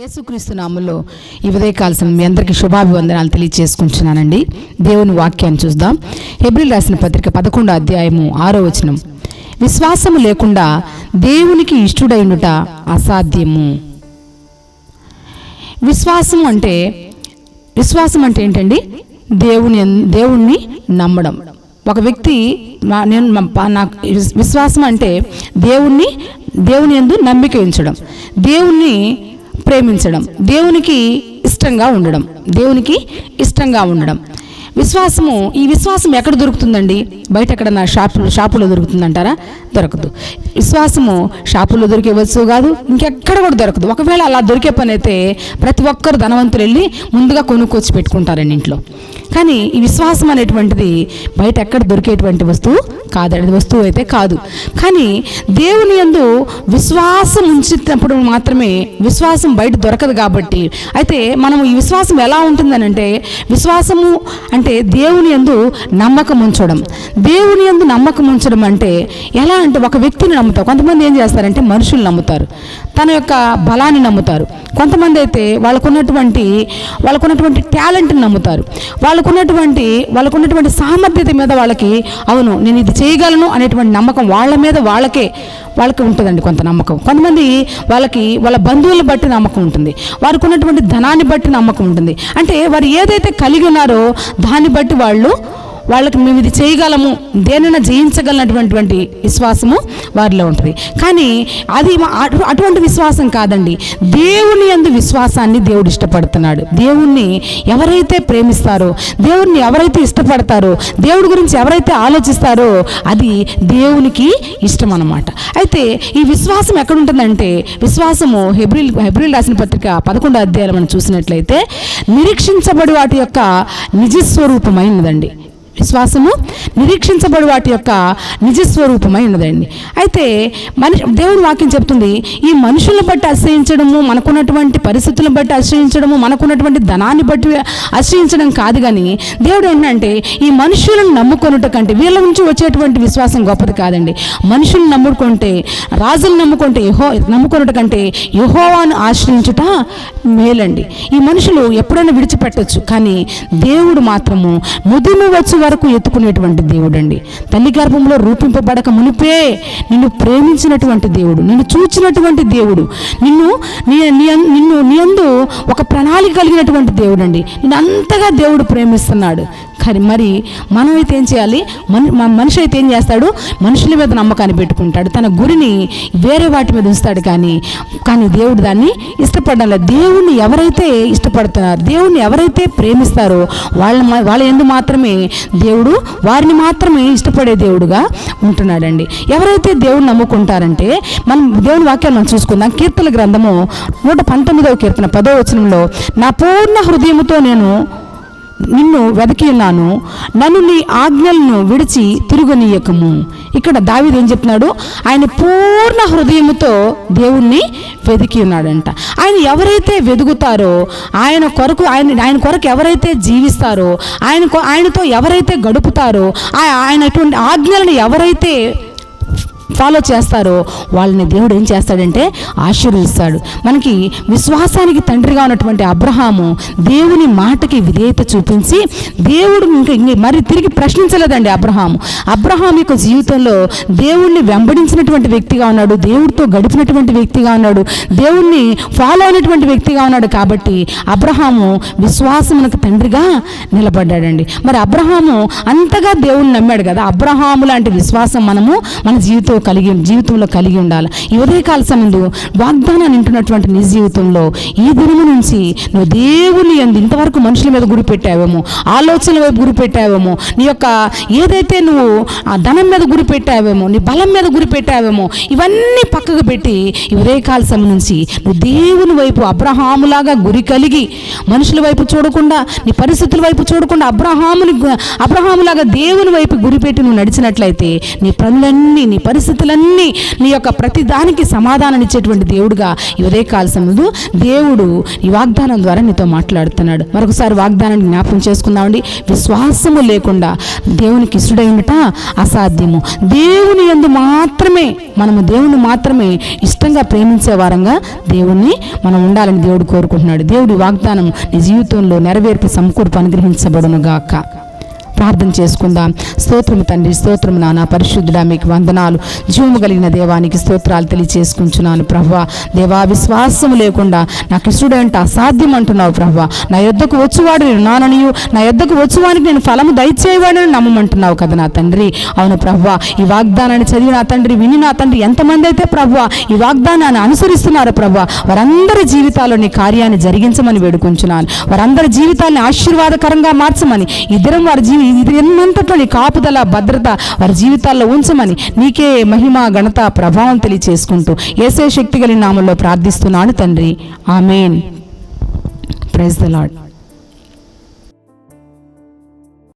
యేసుక్రీస్తు నామంలో ఈ ఉదయకాల్సిన మీ అందరికీ శుభాభివందనాలు తెలియజేసుకుంటున్నానండి దేవుని వాక్యాన్ని చూద్దాం. హెబ్రిల్ రాసిన పత్రిక పదకొండో అధ్యాయము ఆరో వచనం. విశ్వాసము లేకుండా దేవునికి ఇష్టుడైనట అసాధ్యము. విశ్వాసం అంటే విశ్వాసం అంటే ఏంటండి? దేవుని దేవుణ్ణి నమ్మడం. ఒక వ్యక్తి నా- నేను నాకు విశ్వాసం అంటే దేవుణ్ణి దేవుని యందు నమ్మిక ఉంచడం. దేవుణ్ణి ప్రేమించడం దేవునికి ఇష్టంగా ఉండడం దేవునికి ఇష్టంగా ఉండడం. విశ్వాసము ఈ విశ్వాసం ఎక్కడ దొరుకుతుందండి? బయట ఎక్కడన్నా షాపు షాపులో దొరుకుతుందంటారా? దొరకదు. విశ్వాసము షాపుల్లో దొరికే వస్తువు కాదు ఇంకెక్కడ కూడా దొరకదు. ఒకవేళ అలా దొరికే పని అయితే ప్రతి ఒక్కరు ధనవంతులు వెళ్ళి ముందుగా కొనుక్కొచ్చి పెట్టుకుంటారండి ఇంట్లో. కానీ ఈ విశ్వాసం అనేటువంటిది బయట ఎక్కడ దొరికేటువంటి వస్తువు కాదండి వస్తువు అయితే కాదు. కానీ దేవుని యందు విశ్వాసం ఉంచినప్పుడు మాత్రమే విశ్వాసం బయట దొరకదు కాబట్టి. అయితే మనం ఈ విశ్వాసం ఎలా ఉంటుందని అంటే విశ్వాసము అంటే దేవుని యందు నమ్మకం ఉంచడం. దేవుని యందు నమ్మకం ఉంచడం అంటే ఎలా అంటే ఒక వ్యక్తిని నమ్ముతారు. కొంతమంది ఏం చేస్తారంటే మనుషులు నమ్ముతారు. తన యొక్క బలాన్ని నమ్ముతారు. కొంతమంది అయితే వాళ్ళకున్నటువంటి వాళ్ళకున్నటువంటి టాలెంట్ని నమ్ముతారు. వాళ్ళకున్నటువంటి వాళ్ళకున్నటువంటి సామర్థ్యత మీద వాళ్ళకి అవును నేను ఇది చేయగలను అనేటువంటి నమ్మకం వాళ్ళ మీద వాళ్ళకే వాళ్ళకి ఉంటుందండి కొంత నమ్మకం. కొంతమంది వాళ్ళకి వాళ్ళ బంధువులను బట్టి నమ్మకం ఉంటుంది. వారికి ఉన్నటువంటి ధనాన్ని బట్టి నమ్మకం ఉంటుంది. అంటే వారు ఏదైతే కలిగి ఉన్నారో దాన్ని బట్టి వాళ్ళు వాళ్ళకి మేము ఇది చేయగలము దేనైనా జయించగలనటువంటి విశ్వాసము వారిలో ఉంటుంది. కానీ అది మా- అటు- అటువంటి విశ్వాసం కాదండి. దేవుని అందు విశ్వాసాన్ని దేవుడు ఇష్టపడుతున్నాడు. దేవుణ్ణి ఎవరైతే ప్రేమిస్తారో దేవుణ్ణి ఎవరైతే ఇష్టపడతారో దేవుడి గురించి ఎవరైతే ఆలోచిస్తారో అది దేవునికి ఇష్టం అన్నమాట అయితే ఈ విశ్వాసం ఎక్కడుంటుందంటే విశ్వాసము హెబ్రిల్ హెబ్రిల్ రాసిన పత్రిక పదకొండో అధ్యాయాలు మనం చూసినట్లయితే నిరీక్షించబడి వాటి యొక్క నిజస్వరూపమైనదండి. విశ్వాసము నిరీక్షించబడి వాటి యొక్క నిజస్వరూపమై ఉన్నదండి. అయితే మనిషి దేవుడు వాక్యం చెప్తుంది ఈ మనుషులను బట్టి ఆశ్రయించడము మనకున్నటువంటి పరిస్థితులను బట్టి ఆశ్రయించడము మనకున్నటువంటి ధనాన్ని బట్టి ఆశ్రయించడం కాదు కానీ దేవుడు ఏంటంటే ఈ మనుషులను నమ్ముకొనుట కంటే వీళ్ళ నుంచి వచ్చేటువంటి విశ్వాసం గొప్పది కాదండి. మనుషులను నమ్ముకుంటే రాజులను నమ్ముకుంటే యహో నమ్ముకొనుట కంటే యహోవాను ఆశ్రయించుట మేలండి. ఈ మనుషులు ఎప్పుడైనా విడిచిపెట్టొచ్చు కానీ దేవుడు మాత్రము ముదిమి వచ్చే వరకు ఎత్తుకునేటువంటి దేవుడు అండి తల్లి గర్భంలో రూపింపబడక మునిపే నిన్ను ప్రేమించినటువంటి దేవుడు నిన్ను చూచినటువంటి దేవుడు నిన్ను నీ నిన్ను నీ యందు ఒక ప్రణాళిక కలిగినటువంటి దేవుడు అండి నిన్ను అంతగా దేవుడు ప్రేమిస్తున్నాడు. కానీ మరి మనం అయితే ఏం చేయాలి? మన మన మనిషి అయితే ఏం చేస్తాడు? మనుషుల మీద నమ్మకాన్ని పెట్టుకుంటాడు. తన గురిని వేరే వాటి మీద ఉంచుతాడు కానీ కానీ దేవుడు దాన్ని ఇష్టపడాలి దేవుణ్ణి ఎవరైతే ఇష్టపడుతున్నారో దేవుణ్ణి ఎవరైతే ప్రేమిస్తారో వాళ్ళ వాళ్ళ ఎందు మాత్రమే దేవుడు వారిని మాత్రమే ఇష్టపడే దేవుడుగా ఉంటున్నాడండి. ఎవరైతే దేవుడిని నమ్ముకుంటారంటే మనం దేవుని వాక్యాలు మనం చూసుకుందాం. కీర్తన గ్రంథము నూట పంతొమ్మిదవ కీర్తన పదో వచనంలో నా పూర్ణ హృదయముతో నేను నిన్ను వెతికి ఉన్నాను నన్ను నీ ఆజ్ఞలను విడిచి తిరుగునీయకము. ఇక్కడ దావీదు ఏం చెప్తున్నాడు? ఆయన పూర్ణ హృదయముతో దేవుణ్ణి వెతికి ఉన్నాడంట. ఆయన ఎవరైతే వెతుకుతారో ఆయన కొరకు ఆయన ఆయన కొరకు ఎవరైతే జీవిస్తారో ఆయన ఆయనతో ఎవరైతే గడుపుతారో ఆయన అటువంటి ఆజ్ఞలను ఎవరైతే ఫాలో చేస్తారో వాళ్ళని దేవుడు ఏం చేస్తాడంటే ఆశీర్వదిస్తాడు. మనకి విశ్వాసానికి తండ్రిగా ఉన్నటువంటి అబ్రహాము దేవుని మాటకి విధేయత చూపించి దేవుడు ఇంకా ఇంక మరి తిరిగి ప్రశ్నించలేదండి అబ్రహాము. అబ్రహాం యొక్క జీవితంలో దేవుణ్ణి వెంబడించినటువంటి వ్యక్తిగా ఉన్నాడు దేవుడితో గడిపినటువంటి వ్యక్తిగా ఉన్నాడు దేవుణ్ణి ఫాలో అయినటువంటి వ్యక్తిగా ఉన్నాడు కాబట్టి అబ్రహాము విశ్వాసమునకు తండ్రిగా నిలబడ్డాడండి. మరి అబ్రహాము అంతగా దేవుణ్ణి నమ్మాడు కదా. అబ్రహాము లాంటి విశ్వాసం మనము మన జీవితం కలిగి జీవితంలో కలిగి ఉండాలి. ఈ ఉదయకాల సమయంలో వాగ్దానాన్ని వింటున్నటువంటి నీ జీవితంలో ఈ దినము నుంచి నువ్వు దేవుని ఎందు ఇంతవరకు మనుషుల మీద గురి పెట్టావేమో ఆలోచనల వైపు గురి పెట్టావేమో నీ యొక్క ఏదైతే నువ్వు ఆ ధనం మీద గురి పెట్టావేమో నీ బలం మీద గురి పెట్టావేమో ఇవన్నీ పక్కకు పెట్టి ఈ ఉదయకాల సమయం నుంచి నువ్వు దేవుని వైపు అబ్రహాములాగా గురి కలిగి మనుషుల వైపు చూడకుండా నీ పరిస్థితుల వైపు చూడకుండా అబ్రహాముని అబ్రహాములాగా దేవుని వైపు గురిపెట్టి నువ్వు నడిచినట్లయితే నీ పనులన్నీ నీ పరిస్థితి పరిస్థితులన్నీ నీ యొక్క ప్రతిదానికి సమాధానం ఇచ్చేటువంటి దేవుడుగా ఈ ఉదయకాల సమయంలో దేవుడు ఈ వాగ్దానం ద్వారా నీతో మాట్లాడుతున్నాడు. మరొకసారి వాగ్దానాన్ని జ్ఞాపకం చేసుకుందామండి. విశ్వాసము లేకుండా దేవునికి ఇష్టడై ఉండట అసాధ్యము. దేవుని యందు మాత్రమే మనము దేవుని మాత్రమే ఇష్టంగా ప్రేమించే వారంగా దేవుణ్ణి మనం ఉండాలని దేవుడు కోరుకుంటున్నాడు. దేవుడి వాగ్దానం నీ జీవితంలో నెరవేర్పు సమకూర్పు అనుగ్రహించబడును గాక ప్రార్థన చేసుకుందాం. స్తోత్రము తండ్రి స్తోత్రము నాన్న పరిశుద్ధుడా మీకు వందనాలు. జీవము కలిగిన దేవానికి స్తోత్రాలు తెలియచేసుకుంటున్నాను ప్రభా. దేవా విశ్వాసము లేకుండా నాకు అంటే అసాధ్యం అంటున్నావు ప్రభా. నా యొద్దకు వచ్చువాడు నేను నాననియు నా యొద్దకు వచ్చువానికి నేను ఫలము దయచేయవాడని నమ్మమంటున్నావు కదా నా తండ్రి. అవును ప్రభా ఈ వాగ్దానాన్ని చదివి నా తండ్రి విని నా తండ్రి ఎంతమంది అయితే ప్రభా ఈ వాగ్దానాన్ని అనుసరిస్తున్నారు ప్రభా వారందరి జీవితాల్లో నీ కార్యాన్ని జరిగించమని వేడుకుంటున్నాను వారందరి జీవితాన్ని ఆశీర్వాదకరంగా మార్చమని ఇద్దరం వారి జీవి ఇది కాపుదల భద్రత వారి జీవితాల్లో ఉంచమని నీకే మహిమ ఘనత ప్రభావం తెలియచేసుకుంటూ ఏసే శక్తి కలిగిన నామంలో ప్రార్థిస్తున్నాను తండ్రి. ఆమెన్. Praise the lord